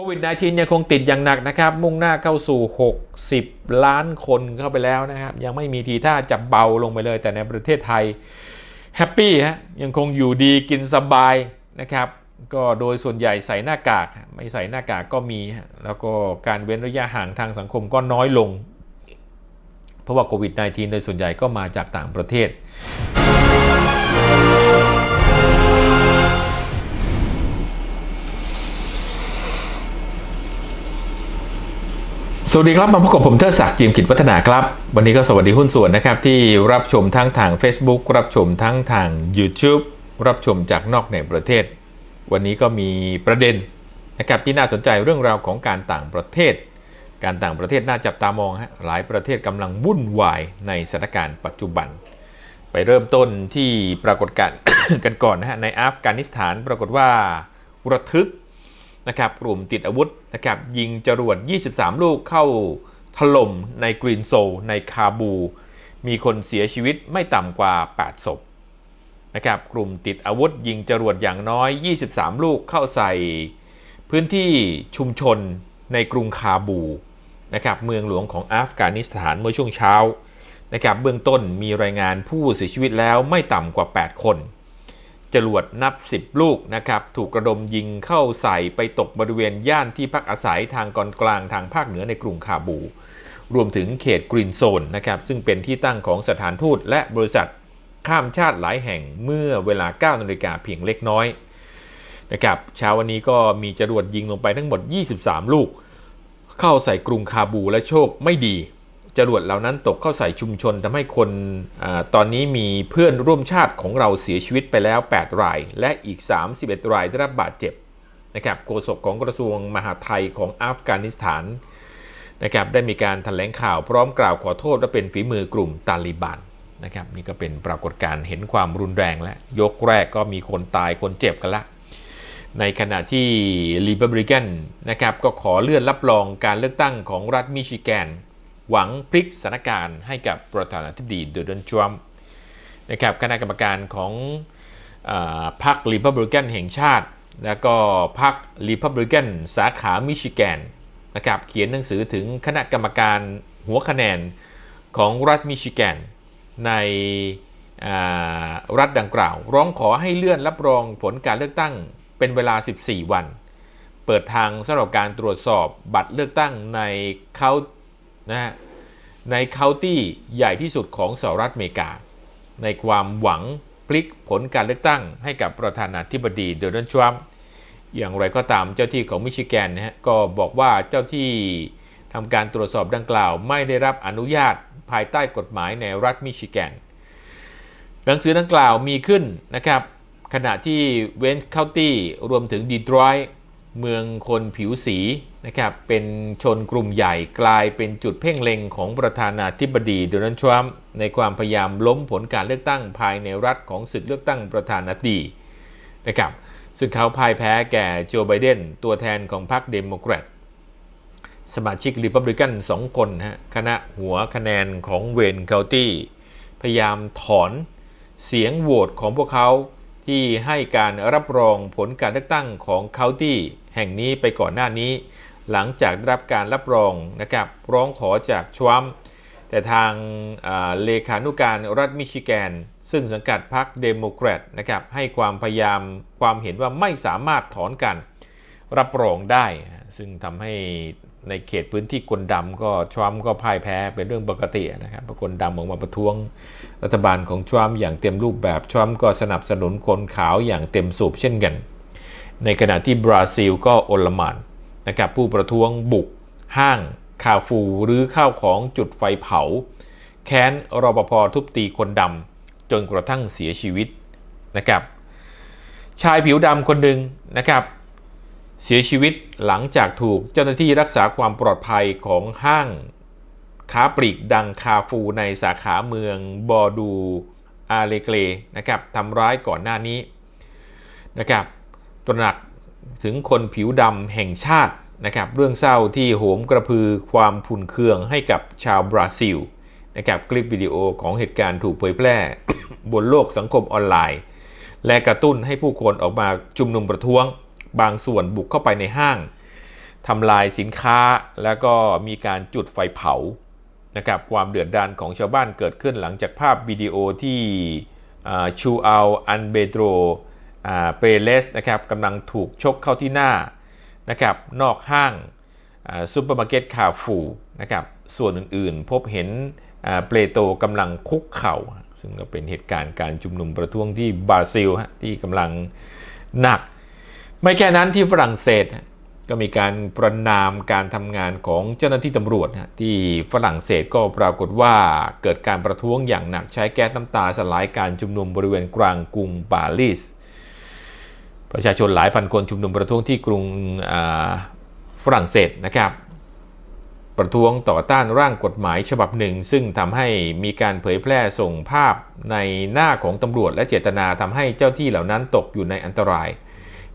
โควิด -19 ยังคงติดอย่างหนักนะครับ มุ่งหน้าเข้าสู่ 60 ล้านคนเข้าไปแล้วนะครับ ยังไม่มีทีท่าจะเบาลงไปเลย แต่ในประเทศไทยแฮปปี้ฮะยังคงอยู่ดีกินสบายนะครับ ก็โดยส่วนใหญ่ใส่หน้ากาก ไม่ใส่หน้ากากก็มี แล้วก็การเว้นระยะห่างทางสังคมก็น้อยลง เพราะว่าโควิด -19 โดยส่วนใหญ่ก็มาจากต่างประเทศ สวัสดีครับ มาพบกับผมเทิดศักดิ์จิมกิจวัฒนาครับ วันนี้ก็สวัสดีหุ้นส่วนนะครับ ที่รับชมทั้งทาง Facebook รับชมทั้งทาง YouTube รับชมจากนอกในประเทศ วันนี้ก็มีประเด็นนะครับที่น่าสนใจเรื่องราวของการต่างประเทศ การต่างประเทศน่าจับตามองฮะหลายประเทศกำลังวุ่นวายในสถานการณ์ปัจจุบัน ไปเริ่มต้นที่ปรากฏการณ์กันก่อนนะฮะในอัฟกานิสถานปรากฏว่าระทึก นะครับกลุ่มติดอาวุธนะครับยิงจรวด 23 ลูกเข้าถล่มในกรีนโซลในคาบู มีคนเสียชีวิตไม่ต่ำกว่า 8 ศพนะครับกลุ่มติดอาวุธยิงจรวดอย่างน้อย 23 ลูกเข้าใส่ พื้นที่ชุมชนในกรุงคาบูนะครับเมืองหลวงของอัฟกานิสถานเมื่อช่วงเช้านะครับเบื้องต้นมีรายงานผู้เสียชีวิตแล้วไม่ต่ำกว่า 8 คน จรวดนับ 10 ลูกนะครับถูกกระดมยิงเข้าใส่ไปตกบริเวณย่านที่พักอาศัยทางกอนกลางทางภาคเหนือในกรุงคาบู รวมถึงเขตกรีนโซนนะครับซึ่งเป็นที่ตั้งของสถานทูตและบริษัทข้ามชาติหลายแห่งเมื่อเวลา 9นาฬิกาเพียงเล็กน้อยนะครับเช้าวันนี้ก็มีจรวดยิงลงไปทั้งหมด 23 ลูก เข้าใส่กรุงคาบูและโชคไม่ดี จรวดเหล่านั้นตกเข้าใส่ชุมชนทำให้คนอตอนนี้มีเพื่อนร่วมชาติของเราเสียชีวิตไปแล้ว 8 ราย และอีก 31 รายได้รับบาดเจ็บนะครับโฆษกของกระทรวงมหาดไทยของอัฟกานิสถานนะครับได้มีการถแถลงข่าวพร้อมกล่าวขอโทษว่าเป็นฝีมือกลุ่มตาลิบันนะครับนี่ก็เป็นปรากฏการณ์เห็นความรุนแรงแล้วยกแรกก็มีคนตายคนเจ็บกันละ ในขณะที่รีพับริกันนะครับก็ขอเลื่อนรับรองการเลือกตั้งของรัฐมิชิแกน หวังพลิกสถานการณ์ให้กับประธานาธิบดีโดนัลด์ทรัมป์นะครับคณะกรรมการของอพรรครีพับลิกันแห่งชาติ แล้วก็พรรครีพับลิกันสาขามิชิแกนนะครับเขียนหนังสือถึงคณะกรรมการหัวคะแนนของรัฐมิชิแกนในรัฐดังกล่าว ร้องขอให้เลื่อนรับรองผลการเลือกตั้งเป็นเวลา 14 วัน เปิดทางสำหรับการตรวจสอบบัตรเลือกตั้งในเขา นะฮะในเคาน์ตี้ใหญ่ที่สุดของสหรัฐอเมริกา ในความหวังพลิกผลการเลือกตั้งให้กับประธานาธิบดีโดนัลด์ทรัมป์อย่างไรก็ตามเจ้าที่ของมิชิแกนนะฮะก็บอกว่าเจ้าที่ทำการตรวจสอบดังกล่าว ไม่ได้รับอนุญาตภายใต้กฎหมายในรัฐมิชิแกน หนังสือดังกล่าวมีขึ้นนะครับ ขณะที่เวนส์เคาน์ตี้รวมถึงดีทรอยต์เมืองคนผิวสี นะครับเป็นชนกลุ่มใหญ่กลายเป็นจุดเพ่งเล็งของประธานาธิบดีโดนัลด์ทรัมป์ในความพยายามล้มผลการเลือกตั้งภายในรัฐของศึกเลือกตั้งประธานาธิบดีนะครับซึ่งเขาพ่ายแพ้แก่โจไบเดนตัวแทนของพรรคเดโมแครตสมาชิกริพับลิกันสองคนฮะคณะหัวคะแนนของเวนเคาตี้พยายามถอนเสียงโหวตของพวกเขาที่ให้การรับรองผลการเลือกตั้งของเคาตี้แห่งนี้ไปก่อนหน้านี้ หลังจากได้รับการรับรองนะครับร้องขอจากทรัมแต่ทางเลขานุการรัฐมิชิแกน ซึ่งสังกัดพรรคเดโมแครตนะครับให้ความพยายามความเห็นว่าไม่สามารถถอนการรับรองได้ ซึ่งทำให้ในเขตพื้นที่คนดำก็ทรัมก็พ่ายแพ้เป็นเรื่องปกตินะครับคนดำออกมาประท้วงรัฐบาลของทรัมอย่างเต็มรูปแบบทรัมก็สนับสนุนคนขาวอย่างเต็มสูบเช่นกัน ในขณะที่บราซิลก็โอลมาน นะครับผู้ประท้วงบุก ห้างคาฟูหรือข้าวของจุดไฟเผา แค้นรปภทุบตีคนดำจนกระทั่งเสียชีวิตนะครับชายผิวดำคนหนึ่งนะครับเสียชีวิตหลังจากถูกเจ้าหน้าที่รักษาความปลอดภัยของห้างค้าปลีกดังคาฟูในสาขาเมืองบอดูอาเลเกรนะครับทำร้ายก่อนหน้านี้นะครับตระหนัก ถึงคนผิวดำแห่งชาตินะครับเรื่องเศร้าที่โหมกระพือความผุนเคืองให้กับชาวบราซิลนะครับคลิปวิดีโอของเหตุการณ์ถูกเผยแพร่ บนโลกสังคมออนไลน์ และกระตุ้นให้ผู้คนออกมาชุมนุมประท้วง บางส่วนบุกเข้าไปในห้างทำลายสินค้าแล้วก็มีการจุดไฟเผานะครับความเดือดดาลของชาวบ้านเกิดขึ้นหลังจากภาพวิดีโอที่ชูอัลอันเบโดร เปเรสนะครับกำลังถูกชกเข้าที่หน้านะครับนอกห้างซูเปอร์มาร์เก็ตคาฟูนะครับส่วนอื่นๆ พบเห็นเปโตกำลังคุกเข่า ซึ่งก็เป็นเหตุการณ์การชุมนุมประท้วงที่บราซิลที่กำลังหนัก ไม่แค่นั้นที่ฝรั่งเศสก็มีการประนามการทำงานของเจ้าหน้าที่ตำรวจที่ฝรั่งเศสก็ปรากฏว่าเกิดการประท้วงอย่างหนักใช้แก๊สน้ำตาสลายการชุมนุมบริเวณกลางกรุงปารีส ประชาชนหลายพันคนชุมนุมประท้วงที่กรุงฝรั่งเศสนะครับ ประท้วงต่อต้านร่างกฎหมายฉบับหนึ่ง ซึ่งทำให้มีการเผยแพร่ส่งภาพในหน้าของตำรวจและเจตนาทำให้เจ้าที่เหล่านั้นตกอยู่ในอันตราย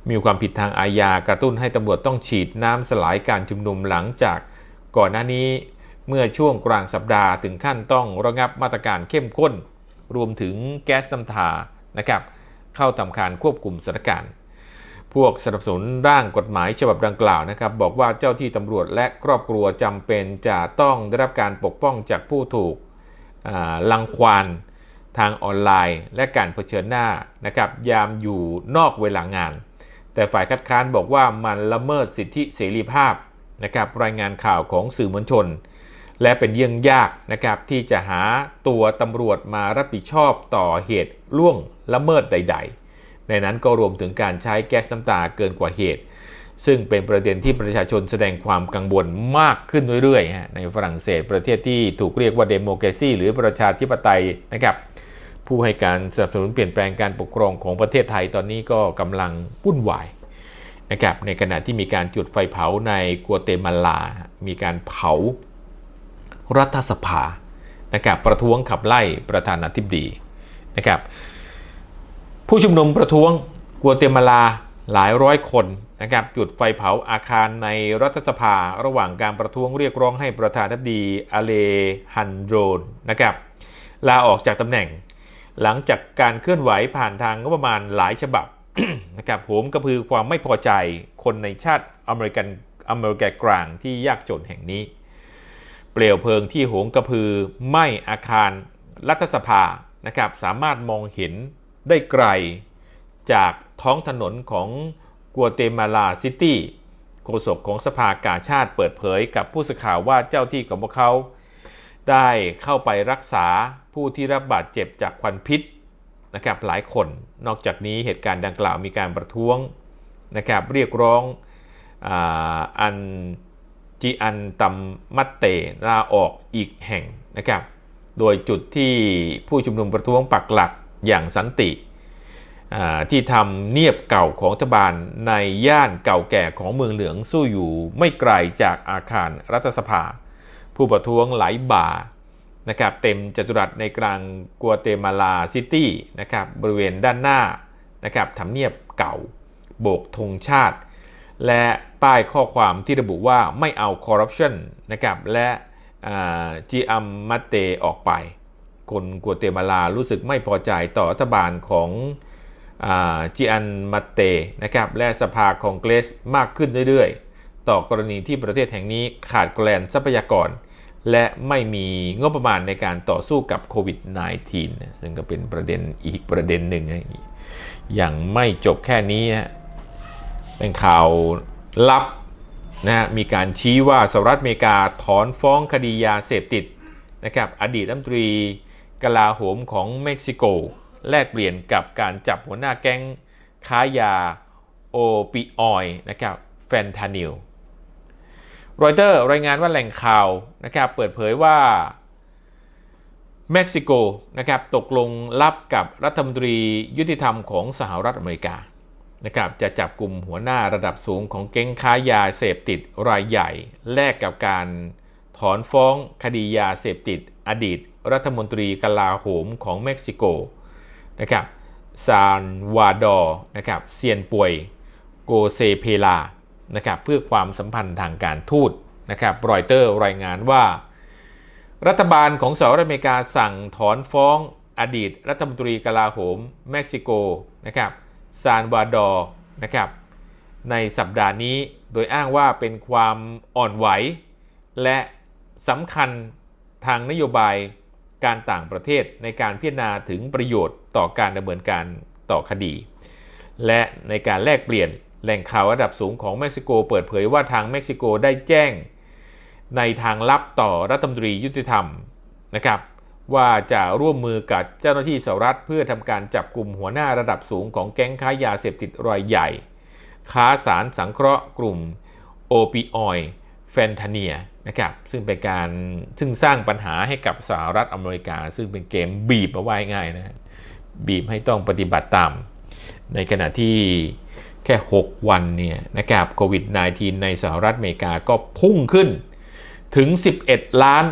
มีความผิดทางอาญากระตุ้นให้ตำรวจต้องฉีดน้ำสลายการชุมนุมหลังจากก่อนหน้านี้เมื่อช่วงกลางสัปดาห์ถึงขั้นต้องระงับมาตรการเข้มข้น รวมถึงแก๊สน้ำตานะครับ เข้าทำการควบคุมสถานการณ์ พวกสนับสนุนร่างกฎหมายฉบับดังกล่าวนะครับ บอกว่าเจ้าที่ตำรวจและครอบครัวจำเป็นจะต้องได้รับการปกป้องจากผู้ถูกลังควานทางออนไลน์ และการเผชิญหน้านะครับยามอยู่นอกเวลางาน แต่ฝ่ายคัดค้านบอกว่ามันละเมิดสิทธิเสรีภาพนะครับรายงานข่าวของสื่อมวลชน และเป็นเยี่ยงยากนะครับที่จะหาตัวตำรวจมารับผิดชอบต่อเหตุล่วงละเมิดใด ๆ ในนั้นก็รวมถึงการใช้แก๊สน้ำตาเกินกว่าเหตุ ซึ่งเป็นประเด็นที่ประชาชนแสดงความกังวลมากขึ้นเรื่อยๆในฝรั่งเศสประเทศที่ถูกเรียกว่าเดโมแครซีหรือประชาธิปไตยนะครับผู้ให้การสนับสนุนเปลี่ยนแปลงการปกครองของประเทศไทยตอนนี้ก็กำลังวุ่นวายนะครับในขณะที่มีการจุดไฟเผาในกัวเตมาลา มีการเผารัฐสภานะครับประท้วงขับไล่ประธานาธิบดีนะครับ ผู้ชุมนุมประท้วงกัวเตมาลาหลายร้อยคนนะครับจุดไฟเผาอาคารในรัฐสภาระหว่างการประท้วงเรียกร้องให้ประธานาธิบดีอเลฮันโดรนนะครับลาออกจากตำแหน่ง หลังจากการเคลื่อนไหวผ่านทางงบประมาณหลายฉบับนะครับผมก็คือความไม่พอใจคนในชาติอเมริกันอเมริกากลางที่ยากจนแห่งนี้ เปลวเพลิงที่โหงกระพือไหม้อาคารรัฐสภานะครับสามารถมองเห็น ได้ไกล จากท้องถนนของกัวเตมาลาซิตี้โฆษกของสภากาชาติเปิดเผยกับผู้สื่อข่าวว่าเจ้าที่ของพวกเขา ได้เข้าไปรักษาผู้ที่รับบาดเจ็บจากควันพิษนะครับหลายคนนอกจากนี้เหตุการณ์ดังกล่าวมีการประท้วงนะครับเรียกร้องอันจีอันตัมมัตเตลาออกอีกแห่งนะครับ โดยจุดที่ผู้ชุมนุมประท้วงปักหลัก อย่างสันติที่ทำเนียบเก่าของรัฐบาลในย่านเก่าแก่ของเมืองเหลืองสู้อยู่ไม่ไกลจากอาคารรัฐสภา ผู้ประท้วงหลายบ่านะครับเต็มจัตุรัสในกลางกัวเตมาลาซิตี้นะครับบริเวณด้านหน้านะครับทำเนียบเก่า โบกธงชาติ และป้ายข้อความที่ระบุว่าไม่เอาคอร์รัปชันนะครับและจีอัมมาเตออกไป คนกัวเตมาลารู้สึกไม่พอใจต่อรัฐบาลของจีอันมาเตนะครับและสภาคองเกรสมากขึ้นเรื่อยๆ ต่อกรณีที่ประเทศแห่งนี้ขาดแคลนทรัพยากร และไม่มีงบประมาณในการต่อสู้กับโควิด -19 ซึ่งก็เป็นประเด็นอีกประเด็นหนึ่งอย่างไม่จบแค่นี้เป็นข่าวลับนะมีการชี้ว่าสหรัฐอเมริกาถอนฟ้องคดียาเสพติดนะครับอดีตรัฐมนตรี กลาโหมของเม็กซิโก แลกเปลี่ยนกับการจับหัวหน้าแก๊งค้ายาโอปิออยนะครับแฟนทานิลรอยเตอร์รายงานว่าแหล่งข่าวนะครับเปิดเผยว่าเม็กซิโกนะครับตกลงรับกับรัฐมนตรียุติธรรมของสหรัฐอเมริกานะครับจะจับกลุ่มหัวหน้าระดับสูงของเก้งค้ายาเสพติดรายใหญ่ แลกกับการถอนฟ้องคดียาเสพติดอดีต รัฐมนตรีกลาโหมของเม็กซิโกนะครับซานวาดอร์นะครับเซียนป่วยโกเซเพลานะครับเพื่อความสัมพันธ์ทางการทูตนะครับรอยเตอร์รายงานว่า รัฐบาลของสหรัฐอเมริกาสั่งถอนฟ้องอดีตรัฐมนตรีกลาโหมเม็กซิโกนะครับซานวาดอร์นะครับในสัปดาห์นี้โดยอ้างว่าเป็นความอ่อนไหว และสำคัญทางนโยบาย การต่างประเทศในการพิจารณาถึงประโยชน์ต่อการดำเนินการต่อคดี และในการแลกเปลี่ยนแหล่งข่าวระดับสูงของเม็กซิโกเปิดเผยว่าทางเม็กซิโกได้แจ้ง ในทางลับต่อรัฐมนตรียุติธรรมนะครับว่าจะร่วมมือกับเจ้าหน้าที่สหรัฐเพื่อทำการจับกลุ่มหัวหน้าระดับสูงของแก๊งค้ายาเสพติดรายใหญ่ ค้าสารสังเคราะห์กลุ่มโอปิออยด์แฟนทาเนีย นะครับซึ่งเป็นการซึ่งสร้างปัญหาให้กับสหรัฐอเมริกา ซึ่งเป็นเกมบีบมาไว้ง่ายนะบีบให้ต้องปฏิบัติตาม ในขณะที่แค่ 6 วันเนี่ยนะครับโควิด -19 ในสหรัฐอเมริกาก็พุ่งขึ้นถึง 11 ล้าน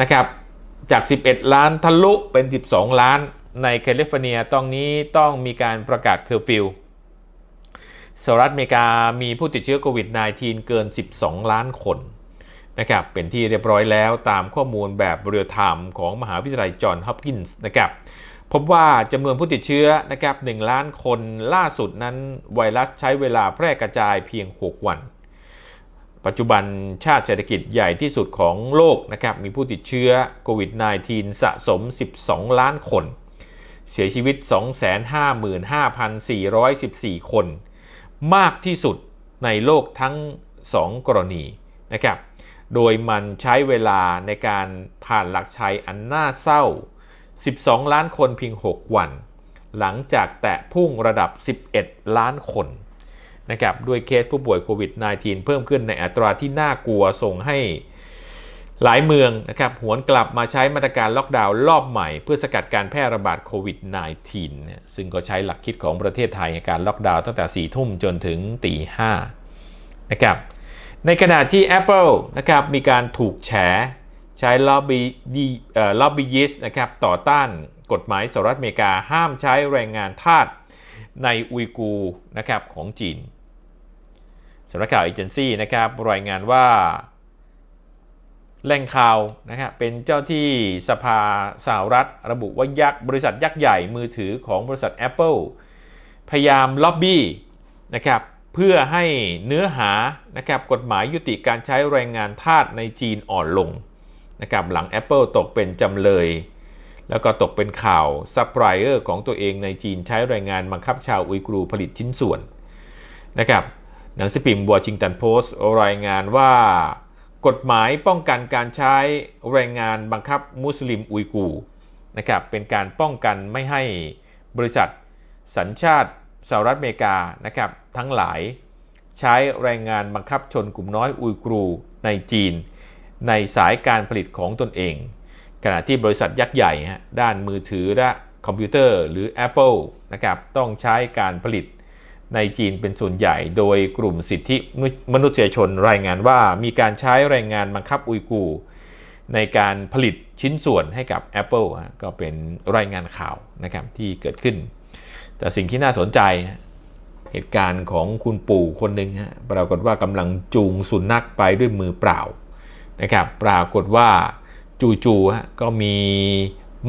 นะครับจาก 11 ล้านทะลุเป็น 12 ล้านในแคลิฟอร์เนียตอนนี้ต้องมีการประกาศเคอร์ฟิวสหรัฐอเมริกามีผู้ติดเชื้อโควิด -19 เกิน 12 ล้านคน นะครับเป็นที่เรียบร้อยแล้วตามข้อมูลแบบเรียลไทม์ของมหาวิทยาลัยจอห์นฮอปกินส์นะครับพบว่าจำนวนผู้ติดเชื้อนะครับ1ล้านคนล่าสุดนั้นไวรัสใช้เวลาแพร่กระจายเพียง 6 วัน ปัจจุบันชาติเศรษฐกิจใหญ่ที่สุดของโลกนะครับมีผู้ติดเชื้อโควิด -19 สะสม 12 ล้านคน เสียชีวิต 255,414 คน มากที่สุดในโลกทั้ง 2 กรณีนะครับ โดยมันใช้เวลาในการผ่านหลักชัยอันน่าเศร้า 12 ล้านคนเพียง 6 วัน หลังจากแตะพุ่งระดับ 11 ล้านคนนะครับด้วยเคสผู้ป่วยโควิด -19 เพิ่มขึ้นในอัตราที่น่ากลัวส่งให้หลายเมืองนะครับหวนกลับมาใช้มาตรการล็อกดาวน์รอบใหม่ เพื่อสกัดการแพร่ระบาดโควิด -19 ซึ่งก็ใช้หลักคิดของประเทศไทยในการล็อกดาวน์ตั้งแต่ 4 ทุ่มจนถึงตีห้านะครับ ในขณะที่ Apple นะครับมีการถูกแฉ ใช้ล็อบบี้ดีล็อบบี้ยิสนะครับต่อต้านกฎหมายสหรัฐอเมริกาห้ามใช้แรงงานทาสในอุยกูร์นะครับของจีนสำนักข่าวเอเจนซี่นะครับรายงานว่าแหล่งข่าวนะครับเป็นเจ้าที่สภาสหรัฐระบุว่ายักษ์บริษัทยักษ์ใหญ่มือถือของบริษัท Apple พยายามล็อบบี้นะครับ เพื่อให้เนื้อหานะครับกฎหมายยุติการใช้แรงงานทาสในจีนอ่อนลงนะครับหลัง Apple ตกเป็นจำเลย แล้วก็ตกเป็นข่าวซัพพลายเออร์ของตัวเองในจีนใช้แรงงานบังคับชาวอุยกรูผลิตชิ้นส่วนนะครับหนังสือพิมพ์วอชิงตันโพสต์รายงานว่ากฎหมายป้องกันการใช้แรงงานบังคับมุสลิมอุยกูร์นะครับเป็นการป้องกันไม่ให้บริษัทสัญชาติ สหรัฐอเมริกานะครับทั้งหลายใช้แรงงานบังคับชนกลุ่มน้อยอุยกร์ในจีน ในสายการผลิตของตนเอง ขณะที่บริษัทยักษ์ใหญ่ด้านมือถือและคอมพิวเตอร์หรือ Apple นะครับต้องใช้การผลิตในจีนเป็นส่วนใหญ่ โดยกลุ่มสิทธิมนุษยชนรายงานว่ามีการใช้แรงงานบังคับอุยกูร์ในการผลิตชิ้นส่วนให้กับ Apple ก็เป็นรายงานข่าวนะครับที่เกิดขึ้น แต่สิ่งที่น่าสนใจเหตุการณ์ของคุณปู่คนหนึ่งฮะปรากฏว่ากำลังจูงสุนัขไปด้วยมือเปล่านะครับปรากฏว่าจู่ๆก็มี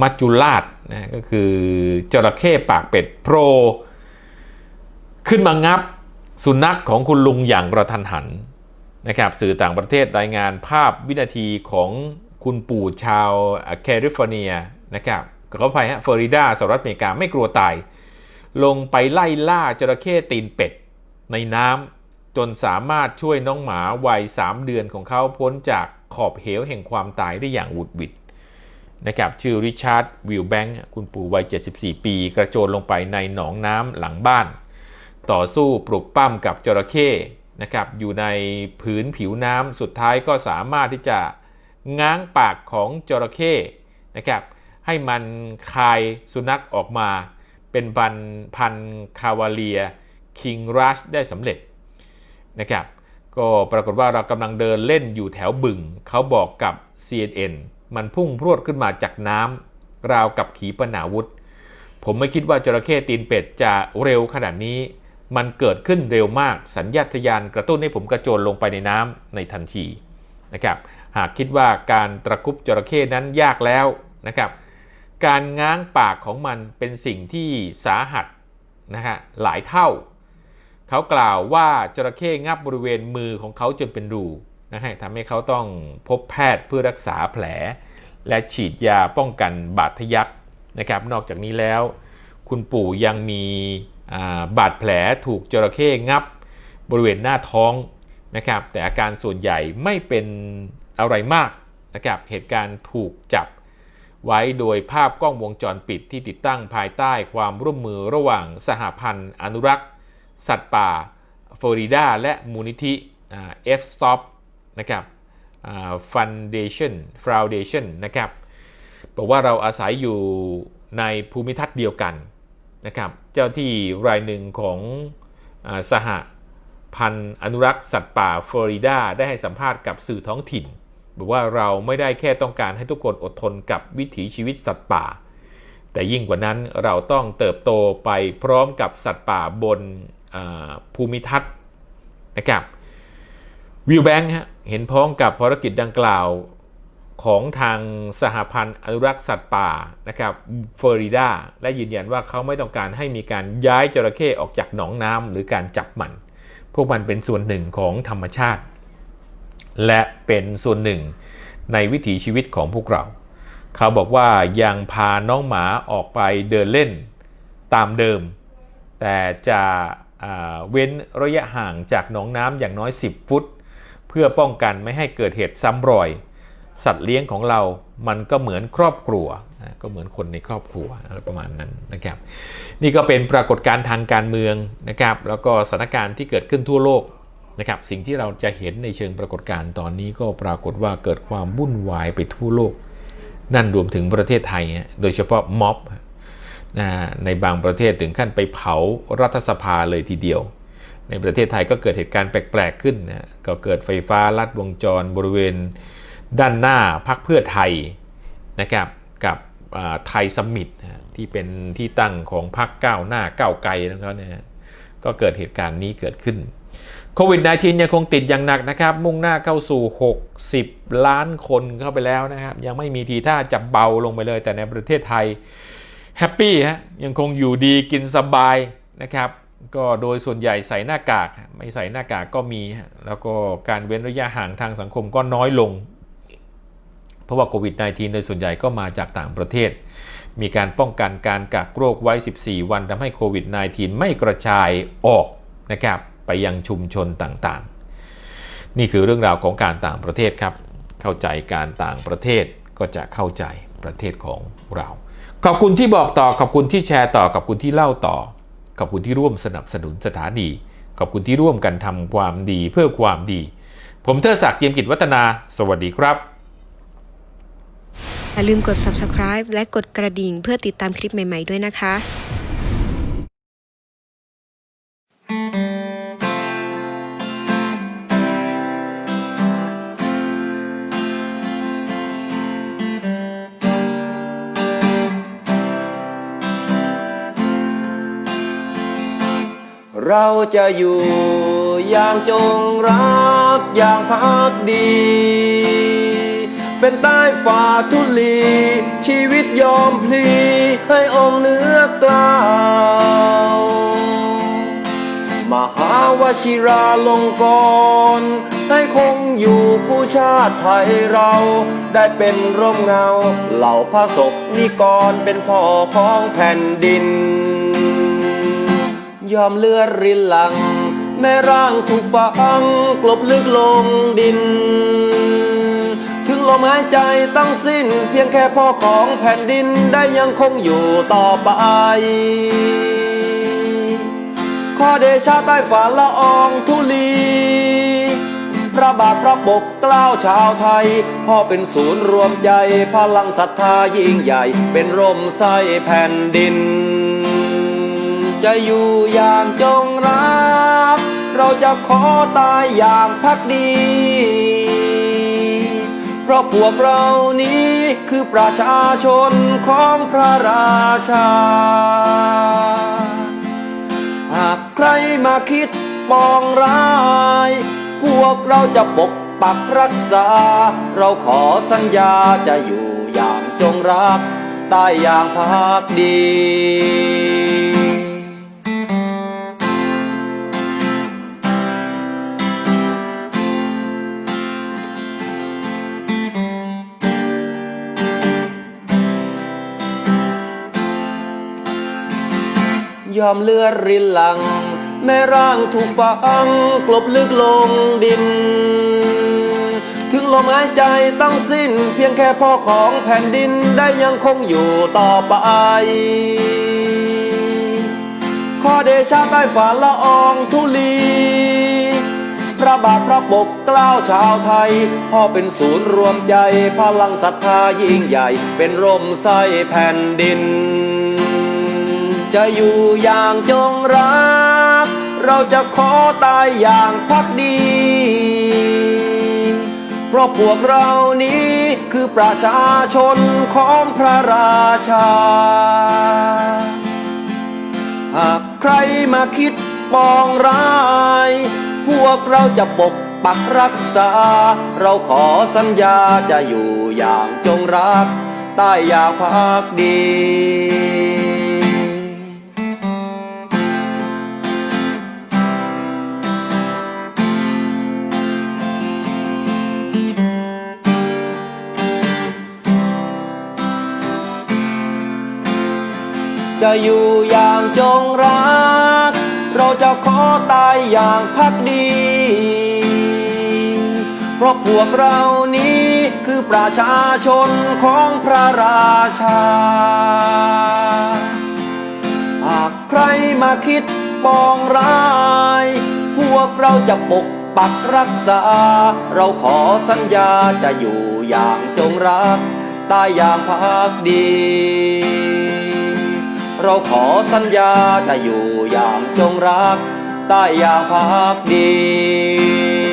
มัจจุราชนะก็คือจระเข้ปากเป็ดโผล่ขึ้นมางับสุนัขของคุณลุงอย่างกระทันหันนะครับสื่อต่างประเทศรายงานภาพวินาทีของคุณปู่ชาวแคลิฟอร์เนียนะครับขออภัยฮะฟลอริดาสหรัฐอเมริกาไม่กลัวตาย ลงไปไล่ล่าจระเข้ตีนเป็ด ในน้ำจนสามารถช่วยน้องหมาวัย 3 เดือนของเขาพ้นจากขอบเหวแห่งความตายได้อย่างหวุดหวิดนะครับชื่อริชาร์ดวิลแบงค์คุณปู่วัย 74 ปี กระโจนลงไปในหนองน้ำหลังบ้าน ต่อสู้ปลุกปั้มกับจระเข้นะครับอยู่ในผืนผิวน้ำสุดท้ายก็สามารถที่จะง้างปากของจระเข้นะครับให้มันคายสุนัขออกมา เป็นพันพันคาวาเลียคิงรัชได้สำเร็จนะครับก็ปรากฏว่าเรากำลังเดินเล่นอยู่แถวบึง เขาบอกกับ CNN มันพุ่งพรวดขึ้นมาจากน้ำราวกับขีปนาวุธ ผมไม่คิดว่าจระเข้ตีนเป็ดจะเร็วขนาดนี้ มันเกิดขึ้นเร็วมากสัญญาทยานกระตุ้นให้ผมกระโจนลงไปในน้ำในทันทีนะครับหากคิดว่าการตะคุบจระเข้นั้นยากแล้วนะครับ การง้างปากของมันเป็นสิ่งที่สาหัสนะฮะหลายเท่า เขากล่าวว่าจระเข้งับบริเวณมือของเขาจนเป็นรูนะฮะทำให้เขาต้องพบแพทย์เพื่อรักษาแผล และฉีดยาป้องกันบาดทะยักนะครับ นอกจากนี้แล้ว คุณปู่ยังมีบาดแผลถูกจระเข้งับบริเวณหน้าท้องนะครับ แต่อาการส่วนใหญ่ไม่เป็นอะไรมากนะครับ เหตุการณ์ถูกจับ ไว้โดยภาพกล้องวงจรปิดที่ติดตั้งภายใต้ความร่วมมือระหว่างสหพันธ์ อนุรักษ์ สัตว์ป่าฟลอริดา และมูลนิธิอ่า F-Stop นะครับอ่า Foundation Foundation นะครับบอกว่าเราอาศัยอยู่ในภูมิทัศน์เดียวกันนะครับ เจ้าที่รายหนึ่งของอสหพันธ์อนุรักษ์สัตว์ป่าฟลอริดา ได้ให้สัมภาษณ์กับสื่อท้องถิ่น บอกว่าเราไม่ได้แค่ต้องการให้ทุกคนอดทนกับวิถีชีวิตสัตว์ป่า แต่ยิ่งกว่านั้นเราต้องเติบโตไปพร้อมกับสัตว์ป่าบนภูมิทัศน์นะครับวิวแบงค์เห็นพ้องกับภารกิจดังกล่าวของทางสหพันธ์อนุรักษ์สัตว์ป่านะครับฟลอริดาและยืนยันว่าเขาไม่ต้องการให้มีการย้ายจระเข้ออกจากหนองน้ำหรือการจับมัน พวกมันเป็นส่วนหนึ่งของธรรมชาติ และเป็นส่วนหนึ่งในวิถีชีวิตของพวกเรา เขาบอกว่ายังพาน้องหมาออกไปเดินเล่นตามเดิม แต่จะเว้นระยะห่างจากหนองน้ำอย่างน้อย 10 ฟุต เพื่อป้องกันไม่ให้เกิดเหตุซ้ำรอย สัตว์เลี้ยงของเรามันก็เหมือนครอบครัว ก็เหมือนคนในครอบครัวประมาณนั้นนะครับ นี่ก็เป็นปรากฏการณ์ทางการเมืองนะครับ แล้วก็สถานการณ์ที่เกิดขึ้นทั่วโลก นะครับสิ่งที่เราจะเห็นในเชิงปรากฏการณ์ตอนนี้ก็ปรากฏว่าเกิดความวุ่นวายไปทั่วโลก นั่นรวมถึงประเทศไทย โดยเฉพาะม็อบนะในบางประเทศถึงขั้นไปเผารัฐสภาเลยทีเดียว ในประเทศไทยก็เกิดเหตุการณ์แปลกๆขึ้นนะก็เกิดไฟฟ้าลัดวงจรบริเวณ ด้านหน้าพักเพื่อไทยนะครับกับไทยสมิตที่เป็นที่ตั้งของพักก้าวหน้าก้าวไกลนะครับเนี่ยก็เกิดเหตุการณ์นี้เกิดขึ้น โควิด -19 ยังคงติดอย่างหนักนะครับ มุ่งหน้าเข้าสู่ 60 ล้านคนเข้าไปแล้วนะครับ ยังไม่มีทีท่าจะเบาลงไปเลย แต่ในประเทศไทยแฮปปี้ฮะยังคงอยู่ดีกินสบายนะครับ ก็โดยส่วนใหญ่ใส่หน้ากาก ไม่ใส่หน้ากากก็มี แล้วก็การเว้นระยะห่างทางสังคมก็น้อยลง เพราะว่าโควิด -19 โดยส่วนใหญ่ก็มาจากต่างประเทศ มีการป้องกันการกักโรคไว้ 14 วันทำให้โควิด -19 ไม่กระจายออกนะครับ ไปยังชุมชนต่างๆ นี่คือเรื่องราวของการต่างประเทศครับ เข้าใจการต่างประเทศก็จะเข้าใจประเทศของเรา ขอบคุณที่บอกต่อ ขอบคุณที่แชร์ต่อ ขอบคุณที่เล่าต่อ ขอบคุณที่ร่วมสนับสนุนสถานี ขอบคุณที่ร่วมกันทำความดีเพื่อความดี ผมเทอศักดิ์เจียมกิจวัฒนา สวัสดีครับอย่าลืมกด subscribe และกดกระดิ่งเพื่อติดตามคลิปใหม่ ๆ ด้วยนะคะ เราจะอยู่อย่างจงรักอย่างพักดี เป็นใต้ฝ่าทุลี ชีวิตยอมพลี ให้องค์เนื้อกล่าวมหาวชิราลงกร ให้คงอยู่คู่ชาติไทยเรา ได้เป็นร่มเงา เหล่าพระศกนิกรเป็นพ่อของแผ่นดิน ยอมเลือดรินหลัง แม่ร่างถูกฝังกลบลึกลงดิน ถึงลมหายใจต้องสิ้น เพียงแค่พ่อของแผ่นดินได้ยังคงอยู่ต่อไป ขอเดชะใต้ฝ่าละอองธุลีพระบาทพระปกเกล้าวชาวไทย พ่อเป็นศูนย์รวมใจ พลังศรัทธายิ่งใหญ่ เป็นร่มไส้แผ่นดิน จะอยู่อย่างจงรัก เราจะขอตายอย่างพักดี เพราะพวกเรานี้คือประชาชนของพระราชา หากใครมาคิดปองร้าย พวกเราจะปกปักรักษา เราขอสัญญาจะอยู่อย่างจงรักตายอย่างพักดี อมเลือดรินหลัง แม่ร่างถูกฝังกลบลึกลงดิน ถึงลมหายใจต้องสิ้น เพียงแค่พ่อของแผ่นดินได้ยังคงอยู่ต่อไปขอเดชะใต้ฝ่าละอองธุลี พระบาทพระปกเกล้าชาวไทย พ่อเป็นศูนย์รวมใจพลังศรัทธายิ่งใหญ่ เป็นร่มไส้แผ่นดิน จะอยู่อย่างจงรัก เราจะขอตายอย่างพักดี เพราะพวกเรานี้คือประชาชนของพระราชา หากใครมาคิดปองร้าย พวกเราจะปกปักรักษา เราขอสัญญาจะอยู่อย่างจงรักใต้ยาพักดี จะอยู่อย่างจงรัก เราจะขอตายอย่างพักดี เพราะพวกเรานี้คือประชาชนของพระราชา หากใครมาคิดปองร้าย พวกเราจะปกปักรักษา เราขอสัญญาจะอยู่อย่างจงรัก ตายอย่างพักดี เราขอสัญญาจะอยู่อย่างจงรักใต้อย่างพักดี